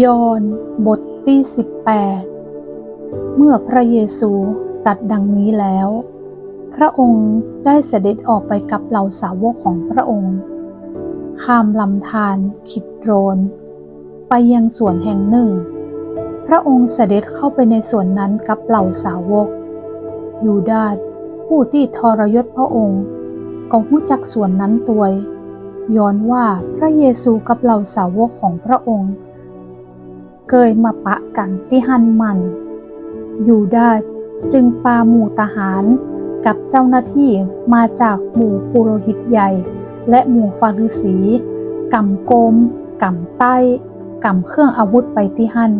ยอห์นบทที่ 18 เมื่อพระเยซูตัดดังนี้แล้ว พระองค์ได้เสด็จออกไปกับเหล่าสาวกของพระองค์ ข้ามลำธารคิดโรน ไปยังสวนแห่งหนึ่ง พระองค์เสด็จเข้าไปในสวนนั้นกับเหล่าสาวก ยูดาสผู้ที่ทรยศพระองค์ก็หู้จักสวนนั้นตัวยย้อนว่าพระเยซูกับเหล่าสาวกของพระองค์ เกยมาปะกันที่หันมัน ยูดาจึงปาหมู่ทหารกับเจ้าหน้าที่มาจากหมู่ปุโรหิตใหญ่ และหมู่ฟาริสีกำโกมกำใต้กำเครื่องอาวุธไปที่หัน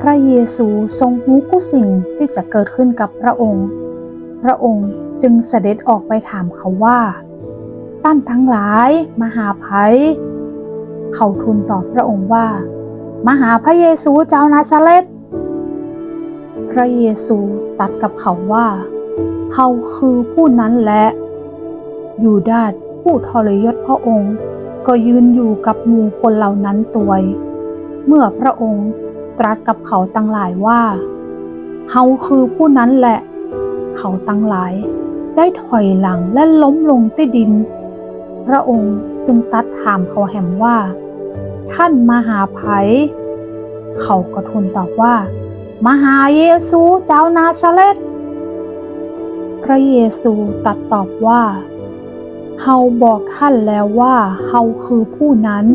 พระเยซูทรงรู้กุสิ่งที่จะเกิดขึ้นกับพระองค์ พระองค์จึงเสด็จออกไปถามเขาว่าท่านทั้งหลาย มหาไผเขาทูลตอบพระองค์ว่า มาหาพระเยซูเจ้านาซาเรตพระเยซูตัดกับเขาว่าเฮาคือผู้นั้นและยูดาสผู้ทรยศพระองค์ ก็ยืนอยู่กับหมู่คนเหล่านั้นตัวย เมื่อพระองค์ตรัสกับเขาตั้งหลายว่าเฮาคือผู้นั้นแหละ เขาตั้งหลาย ได้ถอยหลังและล้มลงที่ดิน พระองค์จึงตัดถามเขาแหมว่า ท่านมาหาไผเขาก็ทูลตอบว่า มาหาเยซูเจ้านาซาเรตพระเยซูตรัสตอบว่าเฮาบอกท่านแล้วว่าเฮาคือผู้นั้น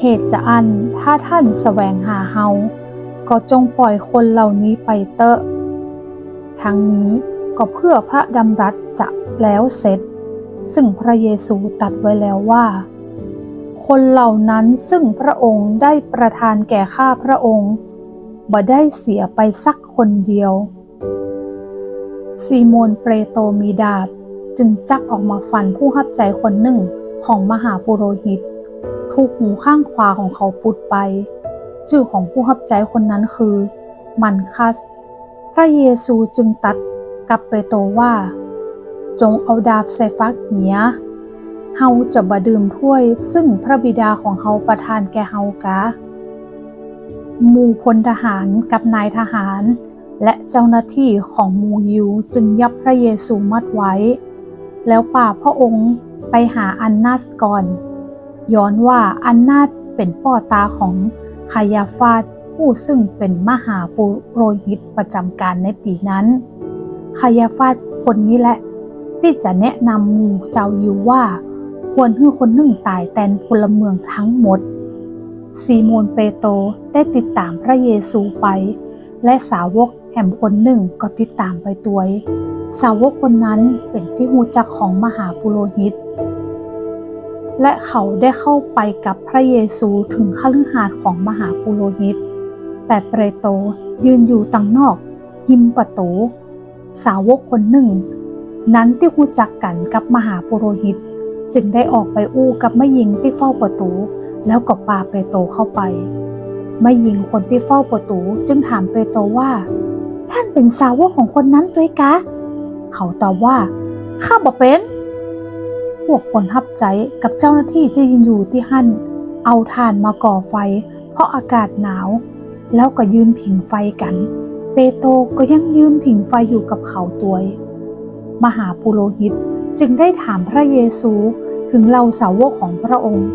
เหตุจะอันถ้าท่านแสวงหาเฮาก็จงปล่อยคนเหล่านี้ไปเตอะ ทั้งนี้ก็เพื่อพระดำรัสจะแล้วเสร็จ ซึ่งพระเยซูตรัสไว้แล้วว่า คนเหล่านั้นซึ่งพระองค์ได้ประทานแก่ข้าพระองค์บ่ได้เสียไปสักคนเดียว ซีโมนเปโตรมีดาบจึงจักออกมาฟันผู้หับใจคนหนึ่งของมหาปุโรหิต ถูกหูข้างขวาของเขาปุดไป ชื่อของผู้หับใจคนนั้นคือมันคัส พระเยซูจึงตัดกับเปโตรว่า จงเอาดาบใส่ฟักเหีย เฮาจะบดื่มถ้วย ซึ่งพระบิดาของเฮาประทานแก่เฮากะหมู่พลทหารกับนายทหาร และเจ้าหน้าที่ของมูยิวจึงยับพระเยซูมัดไว้ แล้วป่าพระองค์ไปหาอันนาสก่อน ย้อนว่าอันนาสเป็นป่อตาของคายาฟาสผู้ซึ่งเป็นมหาปุโรหิตประจำการในปีนั้นคายาฟาสคนนี้แหละ ที่จะแนะนำหมู่เจ้ายิวว่า ควรให้คนหนึ่งตายแทนพลเมืองทั้งหมด ซีโมนเปโตรได้ติดตามพระเยซูไป และสาวกแห่มคนหนึ่งก็ติดตามไปตัวยสาวกคนนั้นเป็นที่หูจักของมหาปุโรหิต และเขาได้เข้าไปกับพระเยซูถึงคฤหาสน์ของมหาปุโรหิต แต่เปโตรยืนอยู่ตังนอก หิมประตูสาวกคนหนึ่ง นั้นที่หูจักกันกับมหาปุโรหิต จึงได้ออกไปอู้กับแม่หญิงที่เฝ้าประตู แล้วก็ปาเปโตเข้าไปแม่หญิงคนที่เฝ้าประตูจึงถามเปโตว่า ท่านเป็นสาวกของคนนั้นด้วยกะ เขาตอบว่า ข้าบ่เป็น พวกคนทับใจกับเจ้าหน้าที่ที่ยืนอยู่ที่หั่น เอาถ่านมาก่อไฟ เพราะอากาศหนาว แล้วก็ยืนผิงไฟกัน เปโตก็ยังยืนผิงไฟอยู่กับเขาตัวย มหาปุโรหิต จึงได้ถามพระเยซูถึงเราสาวกของพระองค์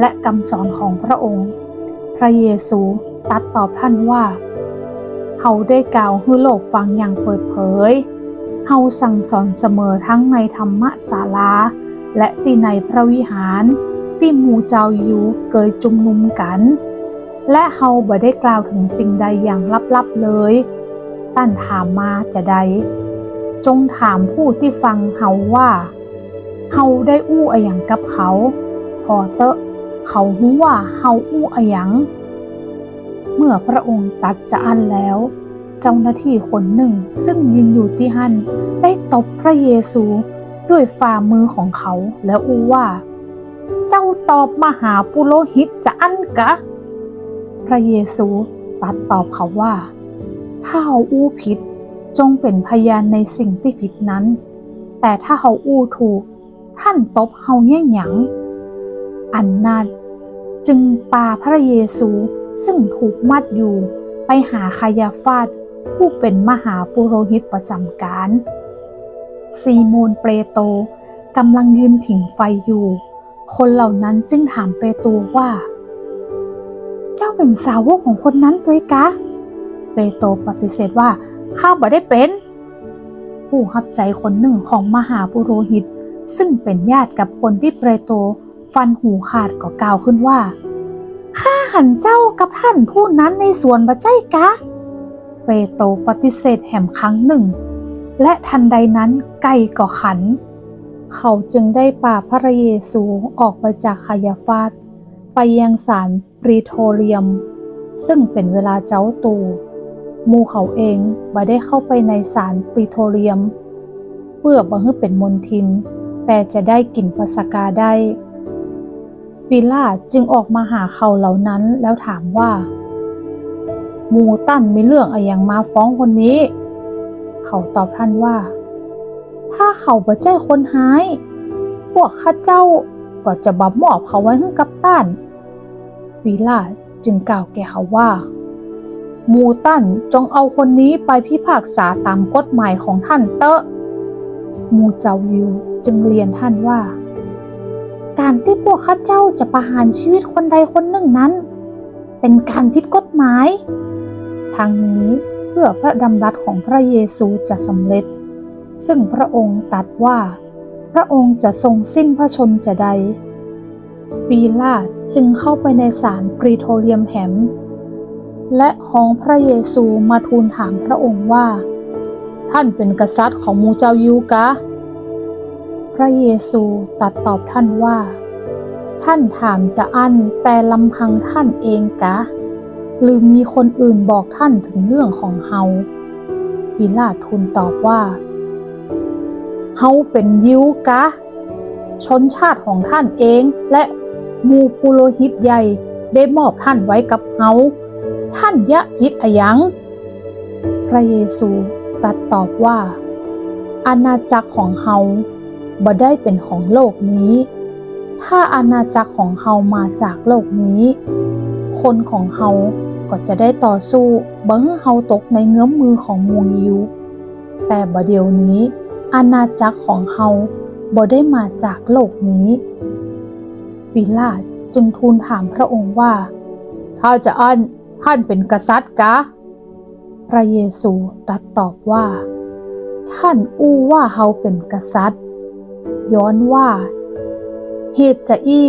และคำสอนของพระองค์ พระเยซูตัดตอบท่านว่าเฮาได้กล่าวให้โลกฟังอย่างเปิดเผยเฮาสั่งสอนเสมอทั้งในธรรมศาลา และที่ในพระวิหารที่หมู่เจ้าอยู่เกยจุมนุมกัน และเฮาบ่ได้กล่าวถึงสิ่งใดอย่างลับๆเลย ตั้นถามมาจะใด จงถามผู้ที่ฟังเฮาว่า เฮาได้อู้อะหยังกับเขา พอเตอะ เขาหู้ว่าเฮาอู้อะหยัง เมื่อพระองค์ตัดจะอันแล้ว เจ้าหน้าที่คนหนึ่งซึ่งยืนอยู่ที่หันได้ตบพระเยซูด้วยฝ่ามือของเขาแล้วอู้ว่า เจ้าตอบมหาปุโรหิตจะอันกะ พระเยซูตัดตอบเขาว่า ถ้าเฮาอู้ผิด จงเป็นพยานในสิ่งที่ผิดนั้น แต่ถ้าเฮาอู้ถูก ท่านตบเฮาแย่งหยัง อันนั้นจึงปาพระเยซูซึ่งถูกมัดอยู่ไปหาคายาฟาดผู้เป็นมหาปุโรหิตประจำการ ซีโมนเปโตรกำลังยืนผิงไฟอยู่ คนเหล่านั้นจึงถามเปโตรว่า เจ้าเป็นสาวกของคนนั้นตัวยกะ เปโตรปฏิเสธว่าข้าบ่ได้เป็น ผู้หับใจคนหนึ่งของมหาปุโรหิต ซึ่งเป็นญาติกับคนที่เปโตรฟันหูขาดก็กล่าวขึ้นว่าข้าหันเจ้ากับท่านผู้นั้นในสวนบะใจกะ เปโตรปฏิเสธแหมครั้งหนึ่ง และทันใดนั้นไก่ก็ขัน เขาจึงได้ป่าพระเยซูออกไปจากคายาฟาสไปยังศาลปรีโทเรียม ซึ่งเป็นเวลาเจ้าตูห มูเขาเองบ่ได้เข้าไปในศาลปรีโทเรียม เพื่อบ่ให้เป็นมนทิน แต่จะได้กลิ่นปัสกาได้ปิล่าจึงออกมาหาเขาเหล่านั้นแล้วถามว่า มูตั้นมีเรื่องอะไรอย่างมาฟ้องคนนี้ เขาตอบท่านว่า ถ้าเขาบ่ใจคนหาย พวกข้าเจ้าก็จะบับมอบเขาไว้ให้กับต้านปิลาจึงกล่าวแก่เขาว่า มูตันจงเอาคนนี้ไปพิพากษาตามกฎหมายของท่านเตอะมูเจายิวจึงเรียนท่านว่า การที่พวกข้าเจ้าจะประหารชีวิตคนใดคนหนึ่งนั้น เป็นการผิดกฎหมาย ทางนี้เพื่อพระดำรัสของพระเยซูจะสำเร็จ ซึ่งพระองค์ตรัดว่า พระองค์จะทรงสิ้นพระชนจะใดปีลาตจึงเข้าไปในศาลปรีโทเรียมแหม และห้องพระเยซูมาทูลถามพระองค์ว่า ท่านเป็นกษัตริย์ของมูเจ้ายูกะ พระเยซูตัดตอบท่านว่า ท่านถามจะอั้นแต่ลำพังท่านเองกะ หรือมีคนอื่นบอกท่านถึงเรื่องของเฮาปิลาตทูลตอบว่า เฮาเป็นยิวกะ ชนชาติของท่านเองและมูปุโรหิตใหญ่ได้มอบท่านไว้กับเฮา ท่านยะพิษอยัง พระเยซูตรัสตอบว่า อาณาจักรของเฮาบ่ได้เป็นของโลกนี้ ถ้าอาณาจักรของเฮามาจากโลกนี้ คนของเฮาก็จะได้ต่อสู้บ่ให้เฮาตกในเงื้อมมือของมูยิว แต่บัดเดียวนี้ อาณาจักรของเฮาบ่ได้มาจากโลกนี้ปิลาตจึงทูลถามพระองค์ว่า ถ้าจะอัน ท่านเป็นกษัตริย์กะ พระเยซูตรัสตอบว่า ท่านอู้ว่าเฮาเป็นกษัตริย์ ย้อนว่า เหตุจะอี้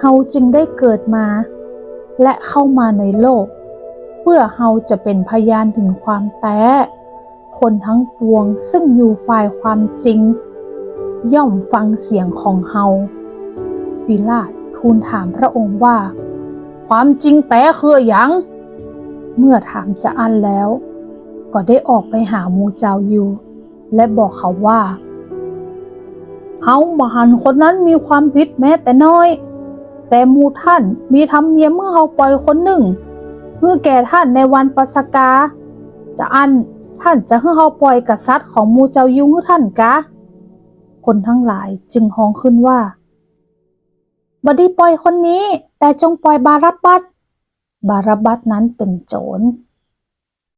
เฮาจึงได้เกิดมา และเข้ามาในโลก เพื่อเฮาจะเป็นพยานถึงความแต้คนทั้งปวงซึ่งอยู่ฝ่ายความจริง ย่อมฟังเสียงของเฮาปิลาตทูลถามพระองค์ว่า ความจริงแต่คือหยัง เมื่อถามจะอันแล้ว ก็ได้ออกไปหาหมูเจ้าอยู่ และบอกเขาว่าเฮามาหันคนนั้นมีความผิดแม้แต่น้อย แต่หมูท่านมีธรรมเนียมเมื่อเฮาปล่อยคนหนึ่ง เมื่อแก่ท่านในวันปัสกา จะอันท่านจะให้เฮาปล่อยกษัตริย์ของมูเจ้ายุงให้ท่านกะ คนทั้งหลายจึงฮ้องขึ้นว่าบไดีปล่อยคนนี้ แต่จงปล่อยบารับบบัส บารับัตนั้นเป็นโจร